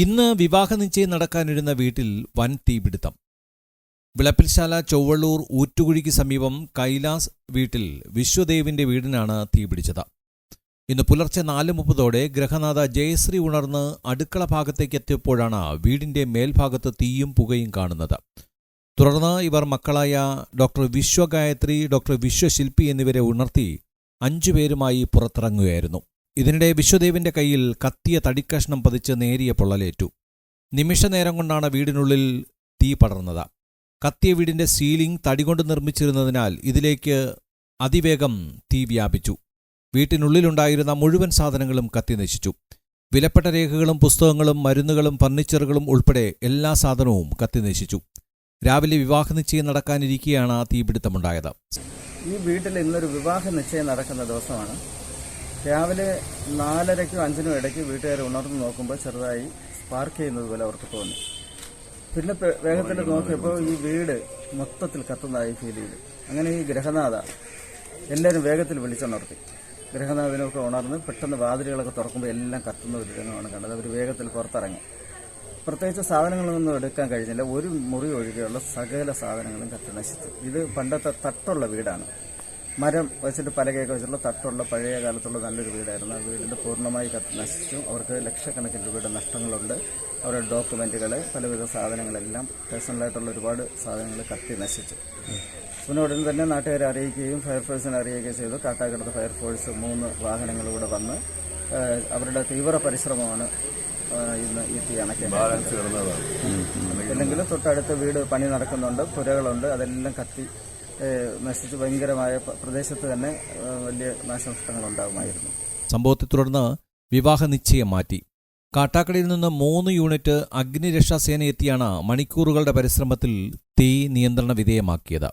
ഇന്ന് വിവാഹ നിശ്ചയം നടക്കാനിരുന്ന വീട്ടിൽ വൻ തീപിടുത്തം. വിളപ്പിൽശാല ചൊവ്വള്ളൂർ ഊറ്റുകുഴിക്ക് സമീപം കൈലാസ് വീട്ടിൽ വിശ്വദേവിന്റെ വീടിനാണ് തീപിടിച്ചത്. ഇന്ന് പുലർച്ചെ നാല് മുപ്പതോടെ ഗ്രഹനാഥ ജയശ്രീ ഉണർന്ന് അടുക്കള ഭാഗത്തേക്ക് എത്തിയപ്പോഴാണ് വീടിന്റെ മേൽഭാഗത്ത് തീയും പുകയും കാണുന്നത്. തുടർന്ന് ഇവർ മക്കളായ ഡോക്ടർ വിശ്വഗായത്രി ഡോക്ടർ വിശ്വശില്പി എന്നിവരെ ഉണർത്തി അഞ്ചുപേരുമായി പുറത്തിറങ്ങുകയായിരുന്നു. ഇതിനിടെ വിശ്വദേവിന്റെ കയ്യിൽ കത്തിയ തടിക്കഷ്ണം പതിച്ച് നേരിയ പൊള്ളലേറ്റു. നിമിഷനേരം കൊണ്ടാണ് വീടിനുള്ളിൽ തീ പടർന്നത്. കത്തിയ വീടിന്റെ സീലിംഗ് തടികൊണ്ട് നിർമ്മിച്ചിരുന്നതിനാൽ ഇതിലേക്ക് അതിവേഗം തീ വ്യാപിച്ചു. വീട്ടിനുള്ളിലുണ്ടായിരുന്ന മുഴുവൻ സാധനങ്ങളും കത്തി നശിച്ചു. വിലപ്പെട്ട രേഖകളും പുസ്തകങ്ങളും മരുന്നുകളും ഫർണിച്ചറുകളും ഉൾപ്പെടെ എല്ലാ സാധനവും കത്തി നശിച്ചു. രാവിലെ വിവാഹ നിശ്ചയം നടക്കാനിരിക്കെയാണ് തീപിടുത്തമുണ്ടായത്. ഈ വീട്ടിൽ ഇന്നൊരു വിവാഹ നിശ്ചയം നടക്കുന്ന ദിവസമാണ്. രാവിലെ നാലരയ്ക്കും അഞ്ചിനും ഇടയ്ക്ക് വീട്ടുകാർ ഉണർന്ന് നോക്കുമ്പോൾ ചെറുതായി സ്പാർക്ക് ചെയ്യുന്നത് പോലെ അവർക്ക് തോന്നി. പിന്നെ വേഗത്തിൽ നോക്കിയപ്പോൾ ഈ വീട് മൊത്തത്തിൽ കത്തുന്നതായി ഫീൽ ചെയ്തു. അങ്ങനെ ഈ ഗ്രഹനാഥ എല്ലാവരും വേഗത്തിൽ വിളിച്ചുണർത്തി. ഗ്രഹനാഥനൊക്കെ ഉണർന്ന് പെട്ടെന്ന് വാതിലുകളൊക്കെ തുറക്കുമ്പോൾ എല്ലാം കത്തുന്ന ഒരു രംഗമാണ് കണ്ടത്. അവർ വേഗത്തിൽ പുറത്തിറങ്ങി. പ്രത്യേകിച്ച് സാധനങ്ങളൊന്നും എടുക്കാൻ കഴിഞ്ഞില്ല. ഒരു മുറി ഒഴികെയുള്ള സകല സാധനങ്ങളും കത്തി നശിച്ചു. ഇത് പണ്ടത്തെ തട്ടുള്ള വീടാണ്. മരം വെച്ചിട്ട് പലകയൊക്കെ വെച്ചിട്ടുള്ള തട്ടുള്ള പഴയ കാലത്തുള്ള നല്ലൊരു വീടായിരുന്നു ആ വീടിന്റെ പൂർണമായി കത്തി നശിച്ചു അവർക്ക് ലക്ഷക്കണക്കിന് രൂപയുടെ നഷ്ടങ്ങളുണ്ട് അവരുടെ ഡോക്യുമെന്റുകൾ പലവിധ സാധനങ്ങളെല്ലാം പേഴ്സണലായിട്ടുള്ള ഒരുപാട് സാധനങ്ങൾ കത്തി നശിച്ചു പിന്നെ ഉടൻ തന്നെ നാട്ടുകാരെ അറിയിക്കുകയും ഫയർഫോഴ്സിനെ അറിയുകയും ചെയ്തു കാട്ടാക്കടത്ത് ഫയർഫോഴ്സ് മൂന്ന് വാഹനങ്ങളിലൂടെ വന്ന് അവരുടെ തീവ്ര പരിശ്രമമാണ് ഇന്ന് ഈ തീ അണക്കേണ്ടത് അല്ലെങ്കിൽ തൊട്ടടുത്ത വീട് പണി നടക്കുന്നുണ്ട് പുരകളുണ്ട് അതെല്ലാം കത്തി നശിച്ച് ഭയങ്കരമായ പ്രദേശത്ത് തന്നെ വലിയ നാശനഷ്ടങ്ങൾ ഉണ്ടാകുമായിരുന്നു സംഭവത്തെ തുടർന്ന് വിവാഹ നിശ്ചയം മാറ്റി. കാട്ടാക്കടയിൽ നിന്ന് മൂന്ന് യൂണിറ്റ് അഗ്നിരക്ഷാസേന എത്തിയാണ് മണിക്കൂറുകളുടെ പരിശ്രമത്തിൽ തീ നിയന്ത്രണ വിധേയമാക്കിയത്.